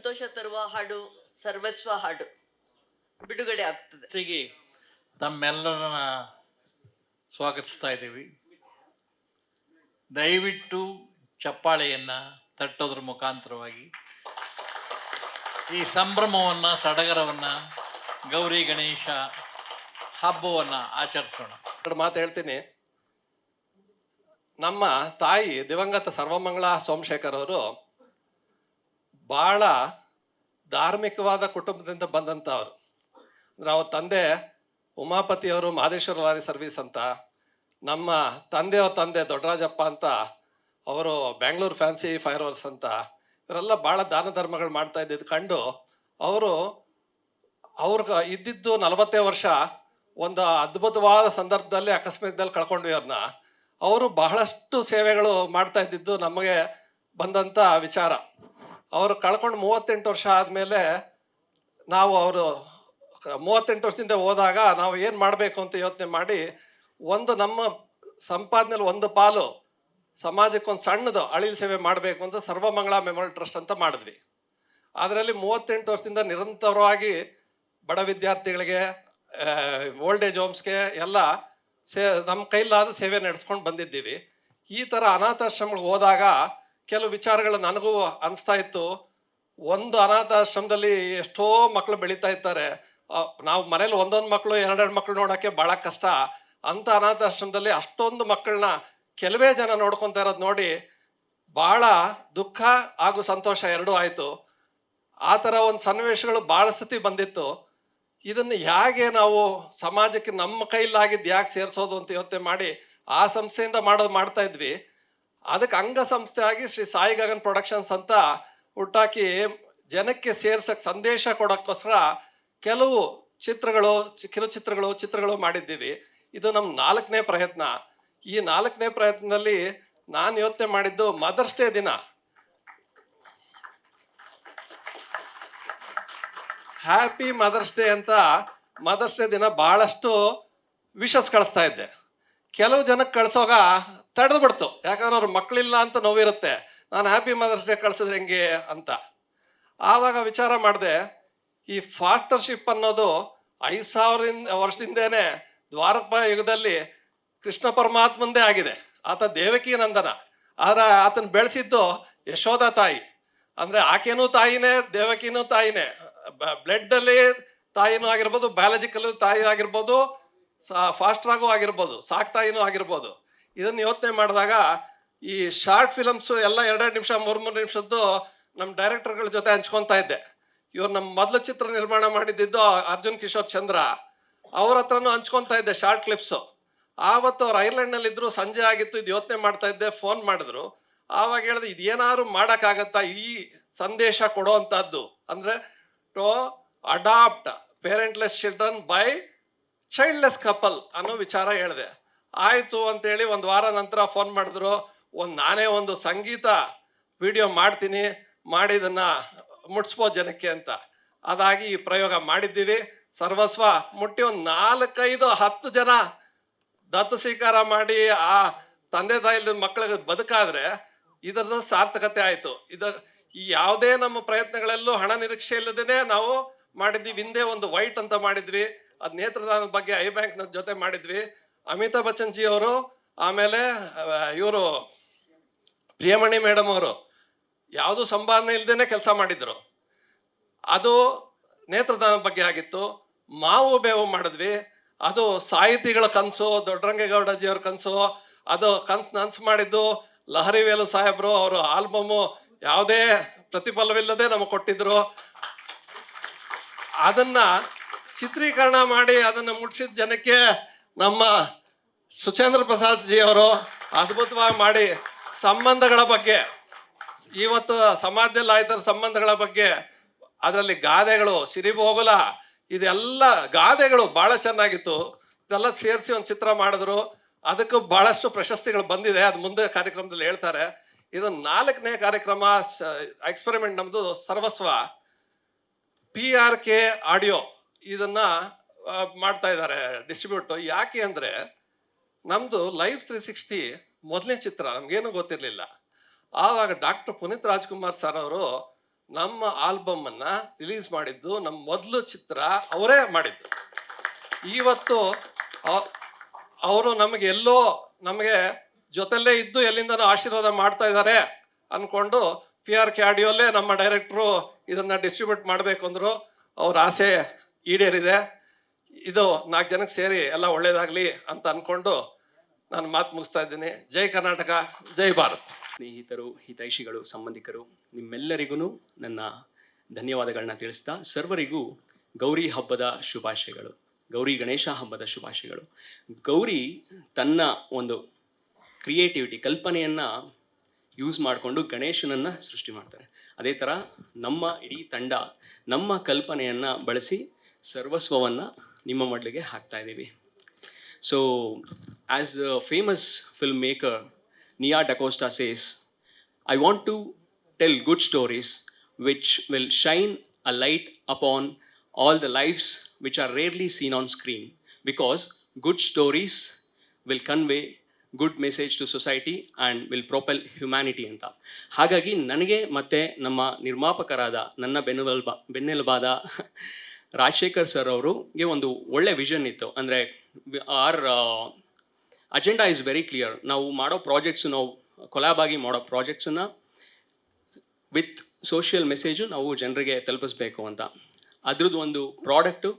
ಸಂತೋಷ ತರುವ ಹಾಡು ಸರ್ವಸ್ವ ಹಾಡು ಬಿಡುಗಡೆ ಆಗ್ತದೆ. ಜೊತೆಗೆ ತಮ್ಮೆಲ್ಲರನ್ನ ಸ್ವಾಗತಿಸ್ತಾ ಇದ್ದೀವಿ. ದಯವಿಟ್ಟು ಚಪ್ಪಾಳೆಯನ್ನ ತಟ್ಟೋದ್ರ ಮುಖಾಂತರವಾಗಿ ಈ ಸಂಭ್ರಮವನ್ನ ಸಡಗರವನ್ನ ಗೌರಿ ಗಣೇಶ ಹಬ್ಬವನ್ನ ಆಚರಿಸೋಣ. ಎರಡು ಮಾತು ಹೇಳ್ತೀನಿ. ನಮ್ಮ ತಾಯಿ ದಿವಂಗತ ಸರ್ವಮಂಗಳ ಸೋಮಶೇಖರ್ ಅವರು ಬಹಳ ಧಾರ್ಮಿಕವಾದ ಕುಟುಂಬದಿಂದ ಬಂದಂಥವ್ರು. ಅಂದ್ರೆ ಅವ್ರ ತಂದೆ ಉಮಾಪತಿಯವರು ಮಹದೇಶ್ವರ ಲಾರಿ ಸರ್ವಿಸ್ ಅಂತ, ನಮ್ಮ ತಂದೆಯವ್ರ ತಂದೆ ದೊಡ್ಡರಾಜಪ್ಪ ಅಂತ, ಅವರು ಬ್ಯಾಂಗ್ಳೂರ್ ಫ್ಯಾನ್ಸಿ ಫೈರ್ ವರ್ಸ್ ಅಂತ, ಇವರೆಲ್ಲ ಭಾಳ ದಾನ ಧರ್ಮಗಳು ಮಾಡ್ತಾ ಇದ್ದಿದ್ದು ಕಂಡು ಅವರು ಅವ್ರಿಗೆ ಇದ್ದಿದ್ದು ನಲವತ್ತೇ ವರ್ಷ ಒಂದು ಅದ್ಭುತವಾದ ಸಂದರ್ಭದಲ್ಲಿ ಅಕಸ್ಮಾತ್ದಲ್ಲಿ ಕಳ್ಕೊಂಡ್ವಿ ಅವ್ರನ್ನ ಅವರು ಬಹಳಷ್ಟು ಸೇವೆಗಳು ಮಾಡ್ತಾ ಇದ್ದಿದ್ದು ನಮಗೆ ಬಂದಂಥ ವಿಚಾರ. ಅವರು ಕಳ್ಕೊಂಡು ಮೂವತ್ತೆಂಟು ವರ್ಷ ಆದಮೇಲೆ ನಾವು ಅವರು ಮೂವತ್ತೆಂಟು ವರ್ಷದಿಂದ ಹೋದಾಗ ನಾವು ಏನು ಮಾಡಬೇಕು ಅಂತ ಯೋಚನೆ ಮಾಡಿ ಒಂದು ನಮ್ಮ ಸಂಪಾದನೆಯಲ್ಲಿ ಒಂದು ಪಾಲು ಸಮಾಜಕ್ಕೊಂದು ಸಣ್ಣದು ಅಳಿಲ್ ಸೇವೆ ಮಾಡಬೇಕು ಅಂತ ಸರ್ವಮಂಗಳ ಮೆಮೋರಿಯಲ್ ಟ್ರಸ್ಟ್ ಅಂತ ಮಾಡಿದ್ವಿ. ಅದರಲ್ಲಿ ಮೂವತ್ತೆಂಟು ವರ್ಷದಿಂದ ನಿರಂತರವಾಗಿ ಬಡ ವಿದ್ಯಾರ್ಥಿಗಳಿಗೆ ಓಲ್ಡ್ ಏಜ್ ಹೋಮ್ಸ್ಗೆ ಎಲ್ಲ ಸೇ ನಮ್ಮ ಕೈಲಾದ ಸೇವೆ ನಡೆಸ್ಕೊಂಡು ಬಂದಿದ್ದೀವಿ. ಈ ಥರ ಅನಾಥಾಶ್ರಮಗಳಿಗೆ ಹೋದಾಗ ಕೆಲವು ವಿಚಾರಗಳು ನನಗೂ ಅನಿಸ್ತಾ ಇತ್ತು. ಒಂದು ಅನಾಥಾಶ್ರಮದಲ್ಲಿ ಎಷ್ಟೋ ಮಕ್ಕಳು ಬೆಳೀತಾ ಇರ್ತಾರೆ ನಾವು ಮನೇಲಿ ಒಂದೊಂದು ಮಕ್ಕಳು ಎರಡೆರಡು ಮಕ್ಕಳು ನೋಡೋಕ್ಕೆ ಭಾಳ ಕಷ್ಟ. ಅಂಥ ಅನಾಥಾಶ್ರಮದಲ್ಲಿ ಅಷ್ಟೊಂದು ಮಕ್ಕಳನ್ನ ಕೆಲವೇ ಜನ ನೋಡ್ಕೊತಾ ಇರೋದು ನೋಡಿ ಭಾಳ ದುಃಖ ಹಾಗೂ ಸಂತೋಷ ಎರಡೂ ಆಯಿತು. ಆ ಥರ ಒಂದು ಸನ್ನಿವೇಶಗಳು ಭಾಳ ಸತಿ ಬಂದಿತ್ತು. ಇದನ್ನು ಹೇಗೆ ನಾವು ಸಮಾಜಕ್ಕೆ ನಮ್ಮ ಕೈಲಾಗಿದ್ದು ಯಾಕೆ ಸೇರಿಸೋದು ಅಂತ ಯೋಚನೆ ಮಾಡಿ ಆ ಸಂಸ್ಥೆಯಿಂದ ಮಾಡೋದು ಮಾಡ್ತಾ ಇದ್ವಿ. ಅದಕ್ಕೆ ಅಂಗಸಂಸ್ಥೆ ಆಗಿ ಶ್ರೀ ಸಾಯಿ ಗಗನ್ ಪ್ರೊಡಕ್ಷನ್ಸ್ ಅಂತ ಹುಟ್ಟಾಕಿ ಜನಕ್ಕೆ ಸೇರ್ಸಕ್ಕೆ ಸಂದೇಶ ಕೊಡೋಕ್ಕೋಸ್ಕರ ಕೆಲವು ಚಿತ್ರಗಳು ಕಿರುಚಿತ್ರಗಳು ಚಿತ್ರಗಳು ಮಾಡಿದ್ದೀವಿ. ಇದು ನಮ್ಮ ನಾಲ್ಕನೇ ಪ್ರಯತ್ನ. ಈ ನಾಲ್ಕನೇ ಪ್ರಯತ್ನದಲ್ಲಿ ನಾನು ಯೋಚನೆ ಮಾಡಿದ್ದು ಮದರ್ಸ್ ಡೇ ದಿನ. ಹ್ಯಾಪಿ ಮದರ್ಸ್ ಡೇ ಅಂತ ಮದರ್ಸ್ ಡೇ ದಿನ ಬಹಳಷ್ಟು ವಿಷಸ್ ಕಳಿಸ್ತಾ ಇದ್ದೆ. ಕೆಲವು ಜನಕ್ಕೆ ಕಳ್ಸೋಗ ತಡೆದು ಬಿಡ್ತು. ಯಾಕಂದ್ರೆ ಅವ್ರ ಮಕ್ಕಳಿಲ್ಲ ಅಂತ ನೋವಿರುತ್ತೆ. ನಾನು ಹ್ಯಾಪಿ ಮದರ್ಸ್ ಡೇ ಕಳ್ಸಿದ್ರೆ ಹೆಂಗೆ ಅಂತ. ಆವಾಗ ವಿಚಾರ ಮಾಡಿದೆ, ಈ ಫಾಸ್ಟರ್ಶಿಪ್ ಅನ್ನೋದು ಐದು ಸಾವಿರದಿಂದ, ವರ್ಷದಿಂದೇನೆ ದ್ವಾರಕ ಯುಗದಲ್ಲಿ ಕೃಷ್ಣ ಪರಮಾತ್ಮಂದೇ ಆಗಿದೆ. ಆತ ದೇವಕಿ ನಂದನ. ಆದರೆ ಆತನ ಬೆಳೆಸಿದ್ದು ಯಶೋಧ ತಾಯಿ. ಅಂದ್ರೆ ಆಕೆನೂ ತಾಯಿನೇ, ದೇವಕಿನೂ ತಾಯಿನೇ. ಬ್ಲಡ್ ಅಲ್ಲಿ ತಾಯಿನೂ ಆಗಿರ್ಬೋದು ಬಯಾಲಜಿಕಲ್ ತಾಯಿ ಆಗಿರ್ಬೋದು ಫಾಸ್ಟರ್ ಆಗು ಆಗಿರ್ಬೋದು ಸಾಕ್ತಾಗಿನೂ ಆಗಿರ್ಬೋದು. ಇದನ್ನು ಯೋಚನೆ ಮಾಡಿದಾಗ ಈ ಶಾರ್ಟ್ ಫಿಲಮ್ಸು ಎಲ್ಲ ಎರಡೆರಡು ನಿಮಿಷ ಮೂರು ಮೂರು ನಿಮಿಷದ್ದು ನಮ್ಮ ಡೈರೆಕ್ಟರ್ಗಳ ಜೊತೆ ಹಂಚ್ಕೊತಾ ಇದ್ದೆ. ಇವ್ರು ನಮ್ಮ ಮೊದಲ ಚಿತ್ರ ನಿರ್ಮಾಣ ಮಾಡಿದ್ದು ಅರ್ಜುನ್ ಕಿಶೋರ್ ಚಂದ್ರ. ಅವ್ರ ಹತ್ರನೂ ಹಂಚ್ಕೊತಾ ಇದ್ದೆ ಶಾರ್ಟ್ ಕ್ಲಿಪ್ಸು. ಆವತ್ತು ಅವ್ರು ಐರ್ಲೆಂಡ್ನಲ್ಲಿದ್ದರು ಸಂಜೆ ಆಗಿತ್ತು, ಇದು ಯೋಚನೆ ಮಾಡ್ತಾ ಇದ್ದೆ, ಫೋನ್ ಮಾಡಿದ್ರು. ಆವಾಗ ಹೇಳಿದೆ, ಇದೇನಾದ್ರು ಮಾಡೋಕ್ಕಾಗತ್ತಾ ಈ ಸಂದೇಶ ಕೊಡೋ ಅಂಥದ್ದು ಅಂದರೆ, to adopt parentless children by childless couple ಅನ್ನೋ ವಿಚಾರ ಹೇಳಿದೆ. ಆಯಿತು ಅಂತೇಳಿ ಒಂದು ವಾರ ನಂತರ ಫೋನ್ ಮಾಡಿದ್ರು. ಒಂದು ನಾನೇ ಒಂದು ಸಂಗೀತ ವಿಡಿಯೋ ಮಾಡ್ತೀನಿ ಮಾಡಿ ಇದನ್ನ ಮುಟ್ಸ್ಬೋದು ಜನಕ್ಕೆ ಅಂತ. ಅದಾಗಿ ಈ ಪ್ರಯೋಗ ಮಾಡಿದ್ದೀವಿ. ಸರ್ವಸ್ವ ಮುಟ್ಟಿ ಒಂದು ನಾಲ್ಕೈದು ಹತ್ತು ಜನ ದತ್ತು ಸ್ವೀಕಾರ ಮಾಡಿ ಆ ತಂದೆ ತಾಯಿ ಮಕ್ಕಳಿಗೆ ಬದುಕಾದ್ರೆ ಇದರದ ಸಾರ್ಥಕತೆ ಆಯಿತು. ಇದ ಈ ಯಾವುದೇ ನಮ್ಮ ಪ್ರಯತ್ನಗಳಲ್ಲೂ ಹಣ ನಿರೀಕ್ಷೆ ಇಲ್ಲದೇನೆ ನಾವು ಮಾಡಿದ್ವಿ ಹಿಂದೆ ಒಂದು ವೈಟ್ ಅಂತ ಮಾಡಿದ್ವಿ. ಅದ್ ನೇತ್ರದಾನದ ಬಗ್ಗೆ ಐ ಬ್ಯಾಂಕ್ನ ಜೊತೆ ಮಾಡಿದ್ವಿ. ಅಮಿತಾಬ್ ಬಚ್ಚನ್ ಜಿ ಅವರು, ಆಮೇಲೆ ಇವರು ಪ್ರಿಯಮಣಿ ಮೇಡಮ್ ಅವರು, ಯಾವುದು ಸಂಭಾವನೆ ಇಲ್ಲದೇನೆ ಕೆಲಸ ಮಾಡಿದ್ರು. ಅದು ನೇತ್ರದಾನದ ಬಗ್ಗೆ ಆಗಿತ್ತು. ಮಾವು ಬೇವು ಮಾಡಿದ್ವಿ. ಅದು ಸಾಹಿತಿಗಳ ಕನಸು ದೊಡ್ಡರಂಗೇಗೌಡಜಿಯವ್ರ ಕನಸು, ಅದು ಕನ್ಸು ನನ್ಸು ಮಾಡಿದ್ದು. ಲಹರಿ ವೇಲು ಸಾಹೇಬ್ರು ಅವರು ಆಲ್ಬಮು ಯಾವುದೇ ಪ್ರತಿಫಲವಿಲ್ಲದೆ ನಮಗೆ ಕೊಟ್ಟಿದ್ರು. ಅದನ್ನ ಚಿತ್ರೀಕರಣ ಮಾಡಿ ಅದನ್ನು ಮುಟ್ಸಿದ ಜನಕ್ಕೆ ನಮ್ಮ ಸುಚೇಂದ್ರ ಪ್ರಸಾದ್ ಜಿ ಅವರು ಅದ್ಭುತವಾಗಿ ಮಾಡಿ ಸಂಬಂಧಗಳ ಬಗ್ಗೆ, ಇವತ್ತು ಸಮಾಜದಲ್ಲಿ ಆಯ್ತರ ಸಂಬಂಧಗಳ ಬಗ್ಗೆ, ಅದರಲ್ಲಿ ಗಾದೆಗಳು ಸಿರಿಭೋಗಲ ಇದೆಲ್ಲ ಗಾದೆಗಳು ಬಹಳ ಚೆನ್ನಾಗಿತ್ತು. ಇದೆಲ್ಲ ಸೇರಿಸಿ ಒಂದು ಚಿತ್ರ ಮಾಡಿದ್ರು. ಅದಕ್ಕೂ ಬಹಳಷ್ಟು ಪ್ರಶಸ್ತಿಗಳು ಬಂದಿದೆ. ಅದು ಮುಂದೆ ಕಾರ್ಯಕ್ರಮದಲ್ಲಿ ಹೇಳ್ತಾರೆ. ಇದು ನಾಲ್ಕನೇ ಕಾರ್ಯಕ್ರಮ ಎಕ್ಸ್ಪೆರಿಮೆಂಟ್ ನಮ್ಮದು ಸರ್ವಸ್ವ. ಪಿ ಆರ್ ಕೆ ಆಡಿಯೋ ಇದನ್ನ ಮಾಡ್ತಾ ಇದ್ದಾರೆ ಡಿಸ್ಟ್ರಿಬ್ಯೂಟ್ ಯಾಕೆ ಅಂದ್ರೆ, ನಮ್ದು ಲೈಫ್ ತ್ರೀ ಸಿಕ್ಸ್ಟಿ ಮೊದಲನೇ ಚಿತ್ರ, ನಮ್ಗೇನು ಗೊತ್ತಿರಲಿಲ್ಲ. ಆವಾಗ ಡಾಕ್ಟರ್ ಪುನೀತ್ ರಾಜ್ಕುಮಾರ್ ಸರ್ ಅವರು ನಮ್ಮ ಆಲ್ಬಮ್ ಅನ್ನ ರಿಲೀಸ್ ಮಾಡಿದ್ದು ನಮ್ಮ ಮೊದಲು ಚಿತ್ರ ಅವರೇ ಮಾಡಿದ್ದು. ಇವತ್ತು ಅವರು ನಮಗೆ ಎಲ್ಲೋ, ನಮಗೆ ಜೊತೆಲ್ಲೇ ಇದ್ದು ಎಲ್ಲಿಂದನೂ ಆಶೀರ್ವಾದ ಮಾಡ್ತಾ ಇದ್ದಾರೆ ಅನ್ಕೊಂಡು ಪಿ ಆರ್ ಕೆ ಆಡಿಯೋಲ್ಲೇ ನಮ್ಮ ಡೈರೆಕ್ಟ್ರು ಇದನ್ನ ಡಿಸ್ಟ್ರಿಬ್ಯೂಟ್ ಮಾಡಬೇಕು ಅಂದ್ರು. ಅವ್ರ ಆಸೆ ಈಡೇರಿದೆ. ಇದು ನಾಲ್ಕು ಜನಕ್ಕೆ ಸೇರಿ ಎಲ್ಲ ಒಳ್ಳೇದಾಗ್ಲಿ ಅಂತ ಅನ್ಕೊಂಡು ನಾನು ಮಾತು ಮುಗಿಸ್ತಾ ಇದ್ದೀನಿ. ಜೈ ಕರ್ನಾಟಕ, ಜೈ ಭಾರತ್. ಸ್ನೇಹಿತರು, ಹಿತೈಷಿಗಳು, ಸಂಬಂಧಿಕರು ನಿಮ್ಮೆಲ್ಲರಿಗೂ ನನ್ನ ಧನ್ಯವಾದಗಳನ್ನ ತಿಳಿಸ್ತಾ ಸರ್ವರಿಗೂ ಗೌರಿ ಹಬ್ಬದ ಶುಭಾಶಯಗಳು. ಗೌರಿ ಗಣೇಶ ಹಬ್ಬದ ಶುಭಾಶಯಗಳು. ಗೌರಿ ತನ್ನ ಒಂದು ಕ್ರಿಯೇಟಿವಿಟಿ, ಕಲ್ಪನೆಯನ್ನು ಯೂಸ್ ಮಾಡಿಕೊಂಡು ಗಣೇಶನನ್ನು ಸೃಷ್ಟಿ ಮಾಡ್ತಾರೆ. ಅದೇ ಥರ ನಮ್ಮ ಇಡೀ ತಂಡ ನಮ್ಮ ಕಲ್ಪನೆಯನ್ನು ಬಳಸಿ ಸರ್ವಸ್ವವನ್ನು ನಿಮ್ಮ ಮಡಲಿಗೆ ಹಾಕ್ತಾ ಇದ್ದೀವಿ. So as a famous film maker Nia DaCosta says I want to tell good stories which will shine a light upon all the lifes which are rarely seen on screen because good stories will convey good message to society and will propel humanity ಅಂತ. ಹಾಗಾಗಿ ನನಗೆ ಮತ್ತೆ ನಮ್ಮ ನಿರ್ಮಾಪಕರಾದ ನನ್ನ ಬೆನ್ನೆಲ್ಬ ಬೆನ್ನೆಲುಬಾದ Rajashekhar sir ಅವರಿಗೆ ಒಂದು ಒಳ್ಳೆ vision ಇತ್ತು. ಅಂದರೆ our agenda is very clear ನಾವು ಮಾಡೋ ಪ್ರಾಜೆಕ್ಟ್ಸ್ ನಾವು ಕೊಲಾಬ್ ಆಗಿ ಮಾಡೋ ಪ್ರಾಜೆಕ್ಟ್ಸನ್ನು ವಿತ್ ಸೋಷಿಯಲ್ ಮೆಸೇಜು ನಾವು ಜನರಿಗೆ ತಲುಪಿಸ್ಬೇಕು ಅಂತ. ಅದ್ರದ್ದು ಒಂದು ಪ್ರಾಡಕ್ಟು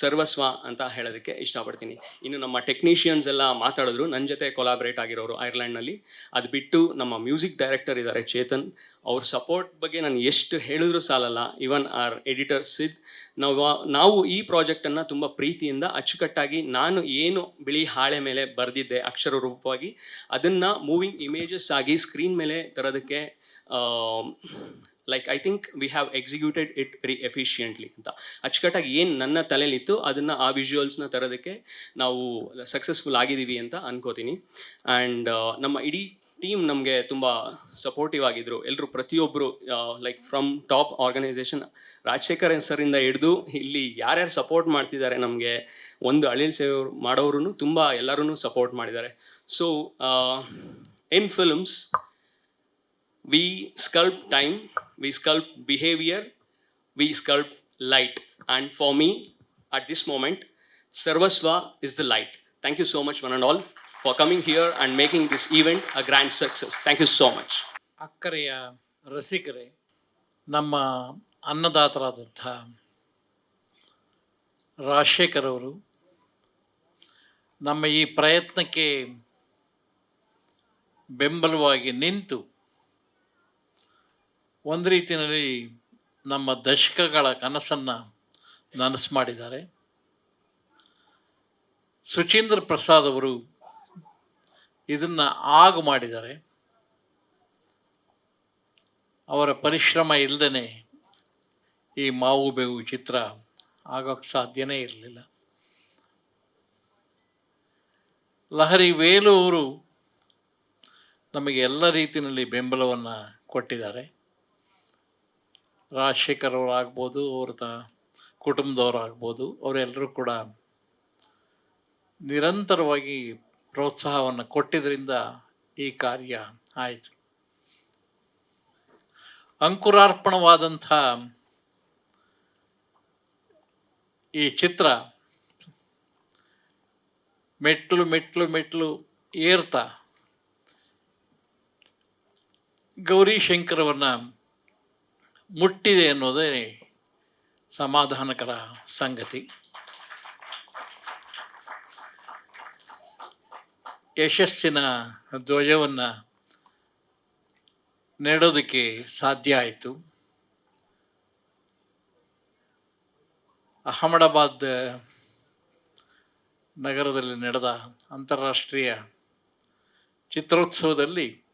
ಸರ್ವಸ್ವ ಅಂತ ಹೇಳೋದಕ್ಕೆ ಇಷ್ಟಪಡ್ತೀನಿ. ಇನ್ನು ನಮ್ಮ ಟೆಕ್ನಿಷಿಯನ್ಸ್ ಎಲ್ಲ ಮಾತಾಡಿದ್ರು. ನನ್ನ ಜೊತೆ ಕೊಲಾಬ್ರೇಟ್ ಆಗಿರೋರು ಐರ್ಲೆಂಡ್ನಲ್ಲಿ. ಅದು ಬಿಟ್ಟು ನಮ್ಮ ಮ್ಯೂಸಿಕ್ ಡೈರೆಕ್ಟರ್ ಇದ್ದಾರೆ ಚೇತನ್. ಅವ್ರ ಸಪೋರ್ಟ್ ಬಗ್ಗೆ ನಾನು ಎಷ್ಟು ಹೇಳಿದ್ರೂ ಸಾಲಲ್ಲ. ಇವನ್ ಆರ್ ಎಡಿಟರ್ ಸಿದ್ ನಾವು ನಾವು ಈ ಪ್ರಾಜೆಕ್ಟನ್ನು ತುಂಬ ಪ್ರೀತಿಯಿಂದ ಅಚ್ಚುಕಟ್ಟಾಗಿ ನಾನು ಏನು ಬಿಳಿ ಹಾಳೆ ಮೇಲೆ ಬರೆದಿದ್ದೆ ಅಕ್ಷರ ರೂಪವಾಗಿ, ಅದನ್ನು ಮೂವಿಂಗ್ ಇಮೇಜಸ್ ಆಗಿ ಸ್ಕ್ರೀನ್ ಮೇಲೆ ತರೋದಕ್ಕೆ like I think we have executed it very efficiently ಅಂತ. ಅಚ್ಚುಕಟ್ಟಾಗಿ ಏನು ನನ್ನ ತಲೆಯಲ್ಲಿತ್ತು, ಅದನ್ನು ಆ ವಿಜುವಲ್ಸ್ನ ತರೋದಕ್ಕೆ ನಾವು ಸಕ್ಸಸ್ಫುಲ್ ಆಗಿದ್ದೀವಿ ಅಂತ ಅನ್ಕೋತೀನಿ. ಆ್ಯಂಡ್ ನಮ್ಮ ಇಡೀ ಟೀಮ್ ನಮಗೆ ತುಂಬ ಸಪೋರ್ಟಿವ್ ಆಗಿದ್ರು. ಎಲ್ಲರೂ ಪ್ರತಿಯೊಬ್ಬರು like from top organisation Rajashekar ಸರಿಂದ ಹಿಡಿದು ಇಲ್ಲಿ ಯಾರ್ಯಾರು ಸಪೋರ್ಟ್ ಮಾಡ್ತಿದ್ದಾರೆ ನಮಗೆ, ಒಂದು ಅಳಿಲ್ ಸೇವೆ ಮಾಡೋರು ತುಂಬ ಎಲ್ಲರೂ ಸಪೋರ್ಟ್ ಮಾಡಿದ್ದಾರೆ. So in films we sculpt time, we sculpt behavior, we sculpt light. And for me, at this moment, Sarvasva is the light. Thank you so much, one and all, for coming here and making this event a grand success. Thank you so much. ಅಕ್ಕರೆಯ ರಸಿಕರೇ ನಮ್ಮ ಅನ್ನದಾತರಾದಂಥ ರಾಜಶೇಖರ್ ಅವರು ನಮ್ಮ ಈ ಪ್ರಯತ್ನಕ್ಕೆ ಬೆಂಬಲವಾಗಿ ನಿಂತು ಒಂದು ರೀತಿಯಲ್ಲಿ ನಮ್ಮ ದಶಕಗಳ ಕನಸನ್ನು ನನಸು ಮಾಡಿದ್ದಾರೆ. ಸುಚೀಂದ್ರ ಪ್ರಸಾದ್ ಅವರು ಇದನ್ನು ಆಗು ಮಾಡಿದ್ದಾರೆ. ಅವರ ಪರಿಶ್ರಮ ಇಲ್ಲದೇ ಈ ಮಾವು ಬೇವು ಚಿತ್ರ ಆಗೋಕ್ಕೆ ಸಾಧ್ಯನೇ ಇರಲಿಲ್ಲ. ಲಹರಿ ವೇಲು ಅವರು ನಮಗೆ ಎಲ್ಲ ರೀತಿಯಲ್ಲಿ ಬೆಂಬಲವನ್ನು ಕೊಟ್ಟಿದ್ದಾರೆ. ರಾಜಶೇಖರ್ ಅವರಾಗ್ಬೋದು ಅವ್ರ ಕುಟುಂಬದವ್ರು ಕುಟುಂಬದವರಾಗ್ಬೋದು, ಅವರೆಲ್ಲರೂ ಕೂಡ ನಿರಂತರವಾಗಿ ಪ್ರೋತ್ಸಾಹವನ್ನು ಕೊಟ್ಟಿದ್ದರಿಂದ ಈ ಕಾರ್ಯ ಆಯಿತು. ಅಂಕುರಾರ್ಪಣವಾದಂಥ ಈ ಚಿತ್ರ ಮೆಟ್ಲು ಮೆಟ್ಲು ಮೆಟ್ಲು ಏರ್ತಾ ಗೌರಿಶಂಕರವನ್ನು ಮುಟ್ಟಿದೆ ಅನ್ನೋದೇ ಸಮಾಧಾನಕರ ಸಂಗತಿ. ಯಶಸ್ಸಿನ ಧ್ವಜವನ್ನು ನೆಡೋದಕ್ಕೆ ಸಾಧ್ಯ ಆಯಿತು. ಅಹಮದಾಬಾದ್ ನಗರದಲ್ಲಿ ನಡೆದ ಅಂತಾರಾಷ್ಟ್ರೀಯ ಚಿತ್ರೋತ್ಸವದಲ್ಲಿ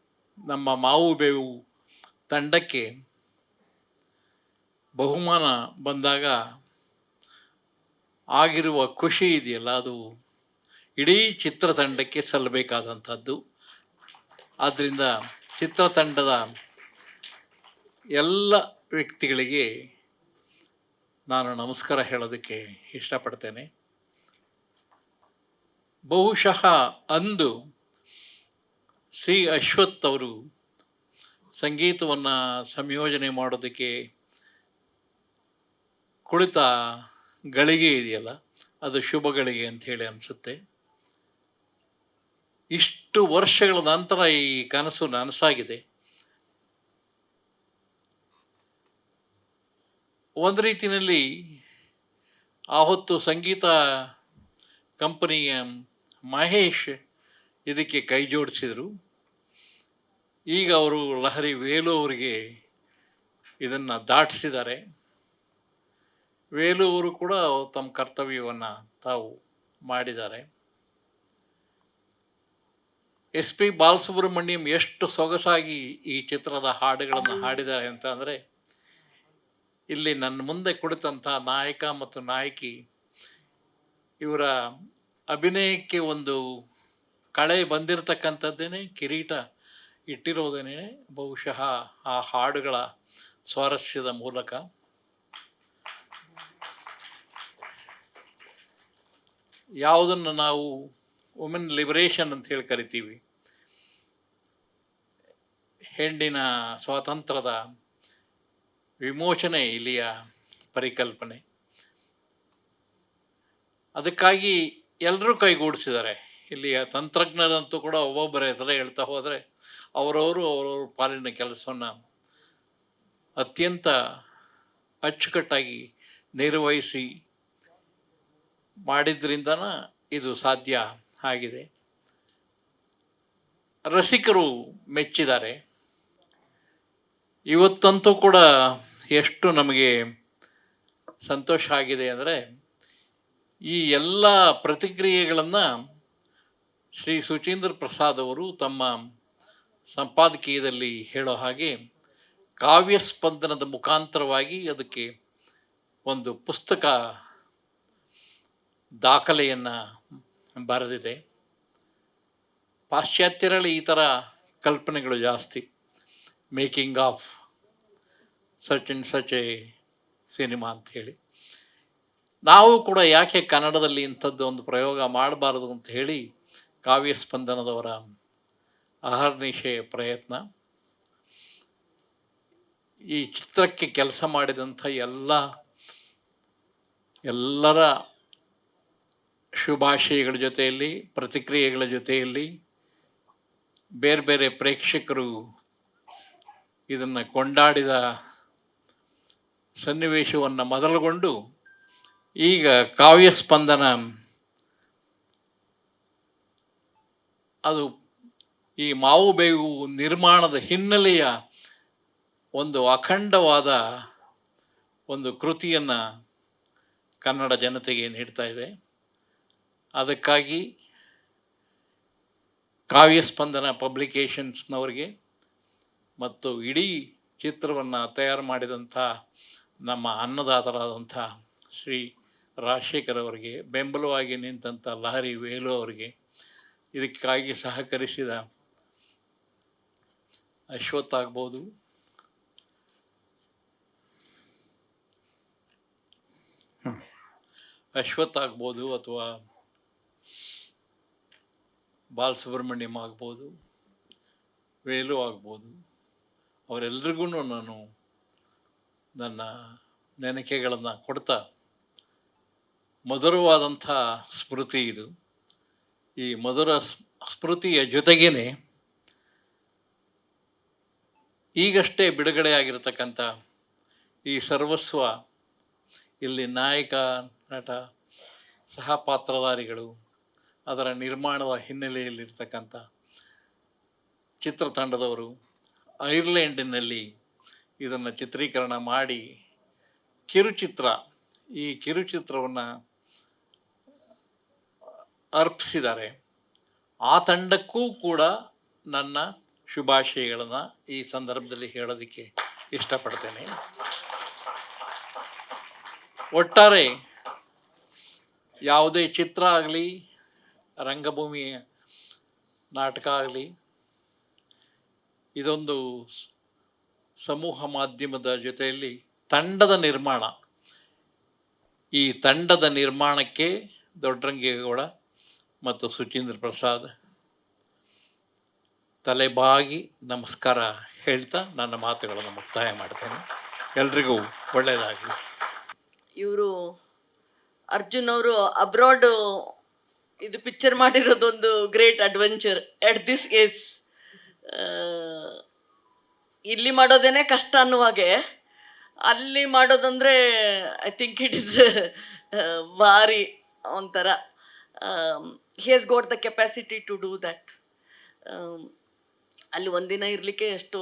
ನಮ್ಮ ಮಾವು ಬೇವು ತಂಡಕ್ಕೆ ಬಹುಮಾನ ಬಂದಾಗ ಆಗಿರುವ ಖುಷಿ ಇದೆಯಲ್ಲ, ಅದು ಇಡೀ ಚಿತ್ರತಂಡಕ್ಕೆ ಸಲ್ಲಬೇಕಾದಂಥದ್ದು. ಆದ್ದರಿಂದ ಚಿತ್ರತಂಡದ ಎಲ್ಲ ವ್ಯಕ್ತಿಗಳಿಗೆ ನಾನು ನಮಸ್ಕಾರ ಹೇಳೋದಕ್ಕೆ ಇಷ್ಟಪಡ್ತೇನೆ. ಬಹುಶಃ ಅಂದು ಸಿ ಅಶ್ವಥ್ ಅವರು ಸಂಗೀತವನ್ನು ಸಂಯೋಜನೆ ಮಾಡೋದಕ್ಕೆ ಕುಳಿತ ಗಳಿಗೆ ಇದೆಯಲ್ಲ, ಅದು ಶುಭ ಗಳಿಗೆ ಅಂಥೇಳಿ ಅನಿಸುತ್ತೆ. ಇಷ್ಟು ವರ್ಷಗಳ ನಂತರ ಈ ಕನಸು ನನಸಾಗಿದೆ. ಒಂದು ರೀತಿಯಲ್ಲಿ ಆ ಹೊತ್ತು ಸಂಗೀತ ಕಂಪನಿಯ ಮಹೇಶ್ ಇದಕ್ಕೆ ಕೈ ಜೋಡಿಸಿದರು. ಈಗ ಅವರು ಲಹರಿ ವೇಲು ಅವರಿಗೆ ಇದನ್ನು ದಾಟಿಸಿದ್ದಾರೆ. ವೇಲು ಅವರು ಕೂಡ ತಮ್ಮ ಕರ್ತವ್ಯವನ್ನು ತಾವು ಮಾಡಿದ್ದಾರೆ. ಎಸ್ ಪಿ ಬಾಲಸುಬ್ರಹ್ಮಣ್ಯಂ ಎಷ್ಟು ಸೊಗಸಾಗಿ ಈ ಚಿತ್ರದ ಹಾಡುಗಳನ್ನು ಹಾಡಿದ್ದಾರೆ ಅಂತ ಅಂದರೆ, ಇಲ್ಲಿ ನನ್ನ ಮುಂದೆ ಕುಳಿತಂಥ ನಾಯಕ ಮತ್ತು ನಾಯಕಿ ಇವರ ಅಭಿನಯಕ್ಕೆ ಒಂದು ಕಳೆ ಬಂದಿರತಕ್ಕಂಥದ್ದೇನೆ, ಕಿರೀಟ ಇಟ್ಟಿರೋದೇನೆ, ಬಹುಶಃ ಆ ಹಾಡುಗಳ ಸ್ವಾರಸ್ಯದ ಮೂಲಕ. ಯಾವುದನ್ನು ನಾವು ವುಮೆನ್ ಲಿಬರೇಷನ್ ಅಂತ ಹೇಳಿ ಕರಿತೀವಿ. ಹೆಣ್ಣಿನ ಸ್ವಾತಂತ್ರ್ಯದ ವಿಮೋಚನೆ ಇಲ್ಲಿಯ ಪರಿಕಲ್ಪನೆ. ಅದಕ್ಕಾಗಿ ಎಲ್ಲರೂ ಕೈಗೂಡಿಸಿದ್ದಾರೆ. ಇಲ್ಲಿಯ ತಂತ್ರಜ್ಞರಂತೂ ಕೂಡ ಒಬ್ಬೊಬ್ಬರ ಹೆಸರೇ ಹೇಳ್ತಾ ಹೋದರೆ ಅವರವರು ಅವರವ್ರ ಪಾಲಿನ ಕೆಲಸವನ್ನು ಅತ್ಯಂತ ಅಚ್ಚುಕಟ್ಟಾಗಿ ನಿರ್ವಹಿಸಿ ಮಾಡಿದ್ರಿಂದನ ಇದು ಸಾಧ್ಯ ಆಗಿದೆ. ರಸಿಕರು ಮೆಚ್ಚಿದ್ದಾರೆ. ಇವತ್ತಂತೂ ಕೂಡ ಎಷ್ಟು ನಮಗೆ ಸಂತೋಷ ಆಗಿದೆ ಅಂದರೆ ಈ ಎಲ್ಲ ಪ್ರತಿಕ್ರಿಯೆಗಳನ್ನು ಶ್ರೀ ಸುಚೀಂದ್ರ ಪ್ರಸಾದ್ ಅವರು ತಮ್ಮ ಸಂಪಾದಕೀಯದಲ್ಲಿ ಹೇಳೋ ಹಾಗೆ ಕಾವ್ಯ ಸ್ಪಂದನದ ಮುಖಾಂತರವಾಗಿ ಅದಕ್ಕೆ ಒಂದು ಪುಸ್ತಕ ದಾಖಲೆಯನ್ನು ಬರೆದಿದೆ. ಪಾಶ್ಚಾತ್ಯರಲ್ಲಿ ಈ ಥರ ಕಲ್ಪನೆಗಳು ಜಾಸ್ತಿ. Making of such in such a cinema ಅಂತ ಹೇಳಿ. ನಾವು ಕೂಡ ಯಾಕೆ ಕನ್ನಡದಲ್ಲಿ ಇಂಥದ್ದು ಒಂದು ಪ್ರಯೋಗ ಮಾಡಬಾರದು ಅಂತ ಹೇಳಿ ಕಾವ್ಯ ಸ್ಪಂದನದವರ ಅಹರ್ನಿಶೆ ಪ್ರಯತ್ನ. ಈ ಚಿತ್ರಕ್ಕೆ ಕೆಲಸ ಮಾಡಿದಂಥ ಎಲ್ಲ, ಎಲ್ಲರ ಶುಭಾಶಯಗಳ ಜೊತೆಯಲ್ಲಿ, ಪ್ರತಿಕ್ರಿಯೆಗಳ ಜೊತೆಯಲ್ಲಿ ಬೇರೆ ಬೇರೆ ಪ್ರೇಕ್ಷಕರು ಇದನ್ನು ಕೊಂಡಾಡಿದ ಸನ್ನಿವೇಶವನ್ನು ಮೊದಲುಗೊಂಡು ಈಗ ಕಾವ್ಯ ಸ್ಪಂದನ ಅದು ಈ ಮಾವು ಬೇವು ನಿರ್ಮಾಣದ ಹಿನ್ನೆಲೆಯ ಒಂದು ಅಖಂಡವಾದ ಒಂದು ಕೃತಿಯನ್ನು ಕನ್ನಡ ಜನತೆಗೆ ನೀಡ್ತಾ ಇದೆ. ಅದಕ್ಕಾಗಿ ಕಾವ್ಯ ಸ್ಪಂದನ ಪಬ್ಲಿಕೇಶನ್ಸ್ನವರಿಗೆ ಮತ್ತು ಇಡೀ ಚಿತ್ರವನ್ನು ತಯಾರು ಮಾಡಿದಂಥ ನಮ್ಮ ಅನ್ನದಾತರಾದಂಥ ಶ್ರೀ ರಾಜಶೇಖರ್ ಅವರಿಗೆ ಬೆಂಬಲವಾಗಿ ನಿಂತಂಥ ಲಹರಿ ವೇಲು ಅವರಿಗೆ ಇದಕ್ಕಾಗಿ ಸಹಕರಿಸಿದ ಅಶ್ವಥ್ ಆಗ್ಬೋದು ಅಶ್ವತ್ ಅಶ್ವಥ್ ಆಗ್ಬೋದು ಅಥವಾ ಬಾಲಸುಬ್ರಹ್ಮಣ್ಯಂ ಆಗ್ಬೋದು, ವೇಲು ಆಗ್ಬೋದು. ಅವರೆಲ್ರಿಗೂ ನಾನು ನನ್ನ ನೆನಕೆಗಳನ್ನು ಕೊಡ್ತಾ ಮಧುರವಾದಂಥ ಸ್ಮೃತಿ ಇದು. ಈ ಮಧುರ ಸ್ಮೃತಿಯ ಜೊತೆಗೇ ಈಗಷ್ಟೇ ಬಿಡುಗಡೆಯಾಗಿರ್ತಕ್ಕಂಥ ಈ ಸರ್ವಸ್ವ, ಇಲ್ಲಿ ನಾಯಕ, ನಟ ಸಹ ಪಾತ್ರಧಾರಿಗಳು ಅದರ ನಿರ್ಮಾಣದ ಹಿನ್ನೆಲೆಯಲ್ಲಿರ್ತಕ್ಕಂಥ ಚಿತ್ರತಂಡದವರು ಐರ್ಲೆಂಡಿನಲ್ಲಿ ಇದನ್ನು ಚಿತ್ರೀಕರಣ ಮಾಡಿ ಕಿರುಚಿತ್ರ, ಈ ಕಿರುಚಿತ್ರವನ್ನು ಅರ್ಪಿಸಿದ್ದಾರೆ. ಆ ತಂಡಕ್ಕೂ ಕೂಡ ನನ್ನ ಶುಭಾಶಯಗಳನ್ನು ಈ ಸಂದರ್ಭದಲ್ಲಿ ಹೇಳೋದಕ್ಕೆ ಇಷ್ಟಪಡ್ತೇನೆ. ಒಟ್ಟಾರೆ ಯಾವುದೇ ಚಿತ್ರ ಆಗಲಿ ರಂಗಭೂಮಿ ನಾಟಕ ಆಗಲಿ, ಇದೊಂದು ಸಮೂಹ ಮಾಧ್ಯಮದ ಜೊತೆಯಲ್ಲಿ ತಂಡದ ನಿರ್ಮಾಣ. ಈ ತಂಡದ ನಿರ್ಮಾಣಕ್ಕೆ ದೊಡ್ಡರಂಗೇಗೌಡ ಮತ್ತು ಸುಚೀಂದ್ರ ಪ್ರಸಾದ್ ತಲೆಬಾಗಿ ನಮಸ್ಕಾರ ಹೇಳ್ತಾ ನನ್ನ ಮಾತುಗಳನ್ನು ಮುಕ್ತಾಯ ಮಾಡ್ತೇನೆ. ಎಲ್ರಿಗೂ ಒಳ್ಳೆಯದಾಗಲಿ. ಇವರು ಅರ್ಜುನ್ ಅವರು ಅಬ್ರಾಡ್ ಇದು picture ಮಾಡಿರೋದೊಂದು great adventure at this age ಇಲ್ಲಿ ಮಾಡೋದೇನೆ ಕಷ್ಟ ಅನ್ನುವಾಗೆ ಅಲ್ಲಿ ಮಾಡೋದಂದ್ರೆ ಐ ಥಿಂಕ್ ಇಟ್ ಇಸ್ ಭಾರಿ ಒಂಥರ. He has got the capacity to do that ಅಲ್ಲಿ ಒಂದಿನ ಇರಲಿಕ್ಕೆ ಎಷ್ಟು